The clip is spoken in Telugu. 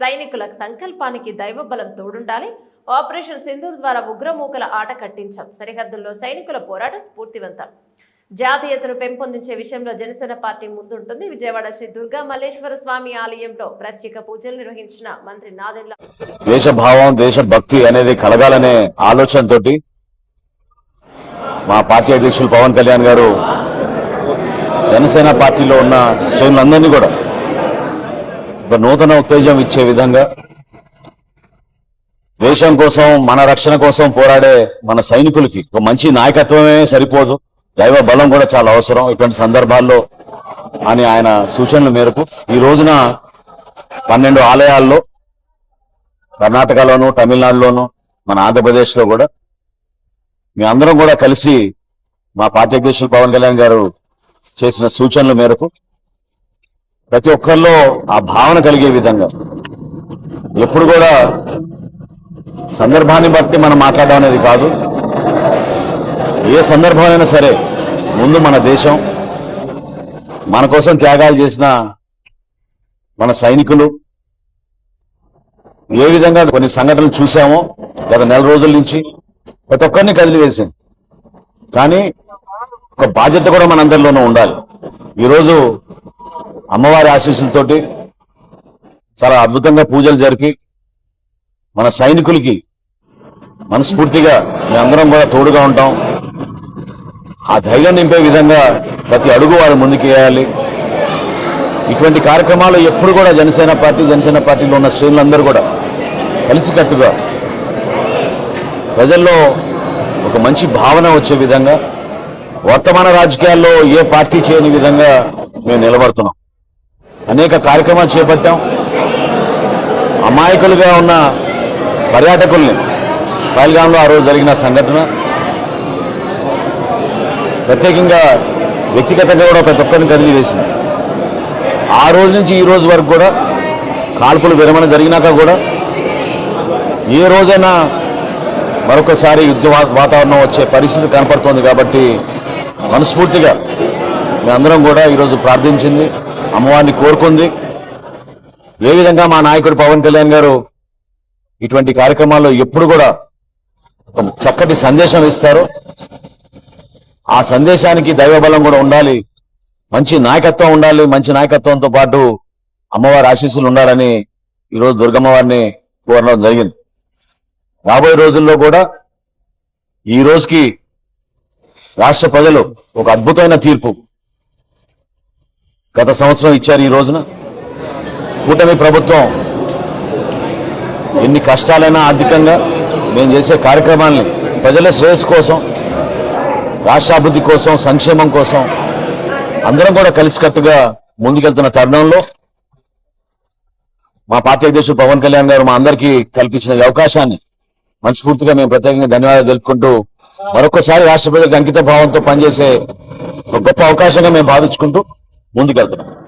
సైనికుల సంకల్పానికి దైవబలం తోడుండాలి. ఆపరేషన్ సింధూర్ ద్వారా ఉగ్రమూకల ఆట కట్టించాం. సరిహద్దుల్లో సైనికుల పోరాటం స్ఫూర్తివంతం. జాతీయతను పెంపొందించే విషయంలో జనసేన పార్టీ ముందుంటుంది. విజయవాడ శ్రీ దుర్గా మల్లేశ్వర స్వామి ఆలయంలో ప్రత్యేక పూజలు నిర్వహించిన మంత్రి నాదెల్ల. దేశభావం దేశభక్తి అనేది కలగాలనే ఆలోచనతోటి మా పార్టీ అధ్యక్షులు పవన్ కళ్యాణ్ గారు జనసేన పార్టీలో ఉన్న శ్రేణులందరినీ కూడా ఒక నూతన ఉత్తేజం ఇచ్చే విధంగా దేశం కోసం మన రక్షణ కోసం పోరాడే మన సైనికులకి ఒక మంచి నాయకత్వమే సరిపోదు. దైవ బలం కూడా చాలా అవసరం. ఇటువంటి సందర్భాల్లో అని ఆయన సూచనల మేరకు ఈ రోజున పన్నెండు ఆలయాల్లో కర్ణాటకలోను తమిళనాడులోను మన ఆంధ్రప్రదేశ్లో కూడా మీ అందరం కూడా కలిసి మా పార్టీ అధ్యక్షులు పవన్ కళ్యాణ్ గారు చేసిన సూచనల మేరకు ప్రతి ఒక్కరిలో ఆ భావన కలిగే విధంగా. ఎప్పుడు కూడా సందర్భాన్ని బట్టి మనం మాట్లాడడం అనేది కాదు. ఏ సందర్భమైనా సరే ముందు మన దేశం మన కోసం త్యాగాలు చేసిన మన సైనికులు ఏ విధంగా కొన్ని సంఘటనలు చూసామో గత నెల రోజుల నుంచి ప్రతి ఒక్కరిని కదిలివేసింది. కానీ ఒక బాధ్యత కూడా మనందరిలోనూ ఉండాలి. ఈరోజు అమ్మవారి ఆశీస్సులతోటి చాలా అద్భుతంగా పూజలు జరిపి మన సైనికులకి మనస్ఫూర్తిగా మేమందరం కూడా తోడుగా ఉంటాం. ఆ ధైర్యం నింపే విధంగా ప్రతి అడుగు వారు ముందుకు వేయాలి. ఇటువంటి కార్యక్రమాలు ఎప్పుడు కూడా జనసేన పార్టీ జనసేన పార్టీలో ఉన్న శ్రేణులందరూ కూడా కలిసికట్టుగా ప్రజల్లో ఒక మంచి భావన వచ్చే విధంగా వర్తమాన రాజకీయాల్లో ఏ పార్టీ చేయని విధంగా మేము నిలబడుతున్నాం. అనేక కార్యక్రమాలు చేపట్టాం. అమాయకులుగా ఉన్న పర్యాటకుల్ని పైల్గాంలో ఆ రోజు జరిగిన సంఘటన. ప్రత్యేకంగా వ్యక్తిగతంగా కూడా ప్రతి ఒక్కరిని కదిలి వేసింది ఆ రోజు నుంచి ఈ రోజు వరకు కూడా కాల్పులు విరమణ జరిగినాక కూడా ఏ రోజైనా మరొకసారి యుద్ధ వాతావరణం వచ్చే పరిస్థితి కనపడుతోంది కాబట్టి మనస్ఫూర్తిగా మేమందరం కూడా ఈరోజు ప్రార్థించింది. అమ్మవారిని కోరుకుంది. ఏ విధంగా మా నాయకుడు పవన్ కళ్యాణ్ గారు ఇటువంటి కార్యక్రమాల్లో ఎప్పుడు కూడా ఒక చక్కటి సందేశం ఇస్తారు. ఆ సందేశానికి దైవబలం కూడా ఉండాలి. మంచి నాయకత్వం ఉండాలి. మంచి నాయకత్వంతో పాటు అమ్మవారి ఆశీస్సులు ఉండాలని ఈరోజు దుర్గమ్మ వారిని కోరడం జరిగింది. రాబోయే రోజుల్లో కూడా ఈ రోజుకి రాష్ట్ర ప్రజలు ఒక అద్భుతమైన తీర్పు గత సంవత్సరం ఇచ్చారు ఈ రోజున. కూటమి ప్రభుత్వం ఎన్ని కష్టాలైనా ఆర్థికంగా మేము చేసే కార్యక్రమాల్ని ప్రజల శ్రేయస్సు కోసం రాష్ట్ర అభివృద్ధి కోసం సంక్షేమం కోసం అందరం కూడా కలిసికట్టుగా ముందుకెళ్తున్న తరుణంలో మా పార్టీ అధ్యక్షుడు పవన్ కళ్యాణ్ గారు మా అందరికీ కల్పించిన అవకాశాన్ని మనస్ఫూర్తిగా మేము ప్రత్యేకంగా ధన్యవాదాలు తెలుపుకుంటూ మరొకసారి రాష్ట్ర ప్రజలకు అంకిత భావంతో పనిచేసే ఒక గొప్ప అవకాశంగా మేము భావించుకుంటూ ముందుకెళ్తున్నాం.